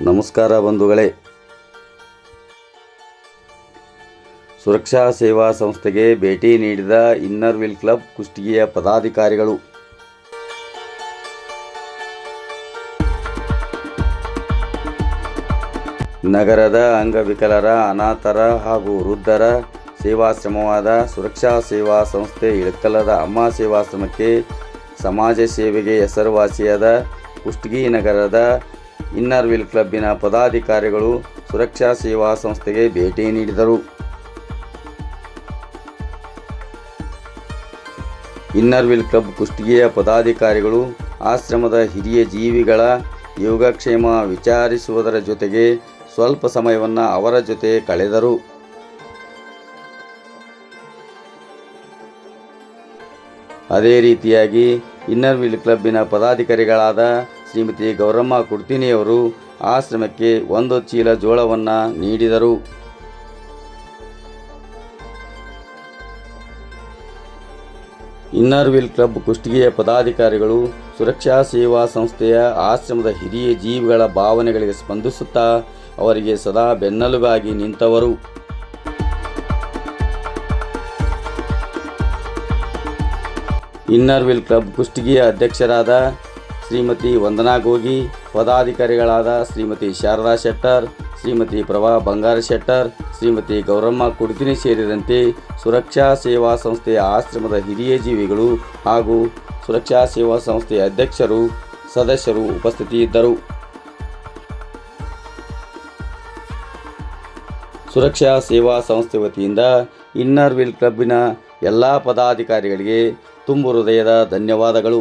ನಮಸ್ಕಾರ ಬಂಧುಗಳೇ. ಸುರಕ್ಷಾ ಸೇವಾ ಸಂಸ್ಥೆಗೆ ಭೇಟಿ ನೀಡಿದ ಇನ್ನರ್ ವಿಲ್ ಕ್ಲಬ್ ಕುಷ್ಟಗಿಯ ಪದಾಧಿಕಾರಿಗಳು. ನಗರದ ಅಂಗವಿಕಲರ, ಅನಾಥರ ಹಾಗೂ ವೃದ್ಧರ ಸೇವಾಶ್ರಮವಾದ ಸುರಕ್ಷಾ ಸೇವಾ ಸಂಸ್ಥೆ ಇಳಕಲದ ಅಮ್ಮ ಸೇವಾಶ್ರಮಕ್ಕೆ ಸಮಾಜ ಸೇವೆಗೆ ಹೆಸರುವಾಸಿಯಾದ ಕುಷ್ಟಗಿ ನಗರದ ಇನ್ನರ್ ವಿಲ್ ಕ್ಲಬ್ಬಿನ ಪದಾಧಿಕಾರಿಗಳು ಸುರಕ್ಷಾ ಸೇವಾ ಸಂಸ್ಥೆಗೆ ಭೇಟಿ ನೀಡಿದರು. ಇನ್ನರ್ ವಿಲ್ ಕ್ಲಬ್ ಕುಷ್ಟಗಿಯ ಪದಾಧಿಕಾರಿಗಳು ಆಶ್ರಮದ ಹಿರಿಯ ಜೀವಿಗಳ ಯೋಗಕ್ಷೇಮ ವಿಚಾರಿಸುವುದರ ಜೊತೆಗೆ ಸ್ವಲ್ಪ ಸಮಯವನ್ನು ಅವರ ಜೊತೆ ಕಳೆದರು. ಅದೇ ರೀತಿಯಾಗಿ ಇನ್ನರ್ ವಿಲ್ ಕ್ಲಬ್ಬಿನ ಪದಾಧಿಕಾರಿಗಳಾದ ಶ್ರೀಮತಿ ಗೌರಮ್ಮ ಕುಡ್ತಿನಿಯವರು ಆಶ್ರಮಕ್ಕೆ ಒಂದು ಚೀಲ ಜೋಳವನ್ನು ನೀಡಿದರು. ಇನ್ನರ್ ವಿಲ್ ಕ್ಲಬ್ ಕುಷ್ಟಗಿಯ ಪದಾಧಿಕಾರಿಗಳು ಸುರಕ್ಷಾ ಸೇವಾ ಸಂಸ್ಥೆಯ ಆಶ್ರಮದ ಹಿರಿಯ ಜೀವಿಗಳ ಭಾವನೆಗಳಿಗೆ ಸ್ಪಂದಿಸುತ್ತಾ ಅವರಿಗೆ ಸದಾ ಬೆನ್ನೆಲುಬಾಗಿ ನಿಂತವರು. ಇನ್ನರ್ ವಿಲ್ ಕ್ಲಬ್ ಕುಷ್ಟಗಿಯ ಅಧ್ಯಕ್ಷರಾದ ಶ್ರೀಮತಿ ವಂದನಾ ಗೋಗಿ, ಪದಾಧಿಕಾರಿಗಳಾದ ಶ್ರೀಮತಿ ಶಾರದಾ ಶೆಟ್ಟರ್, ಶ್ರೀಮತಿ ಪ್ರಭಾ ಬಂಗಾರ ಶೆಟ್ಟರ್, ಶ್ರೀಮತಿ ಗೌರಮ್ಮ ಕುಡ್ತಿನಿ ಸೇರಿದಂತೆ ಸುರಕ್ಷಾ ಸೇವಾ ಸಂಸ್ಥೆಯ ಆಶ್ರಮದ ಹಿರಿಯ ಜೀವಿಗಳು ಹಾಗೂ ಸುರಕ್ಷಾ ಸೇವಾ ಸಂಸ್ಥೆಯ ಅಧ್ಯಕ್ಷರು, ಸದಸ್ಯರು ಉಪಸ್ಥಿತಿಯಿದ್ದರು. ಸುರಕ್ಷಾ ಸೇವಾ ಸಂಸ್ಥೆ ವತಿಯಿಂದ ಇನ್ನರ್ ವಿಲ್ ಕ್ಲಬ್ಬಿನ ಎಲ್ಲ ಪದಾಧಿಕಾರಿಗಳಿಗೆ ತುಂಬು ಹೃದಯದ ಧನ್ಯವಾದಗಳು.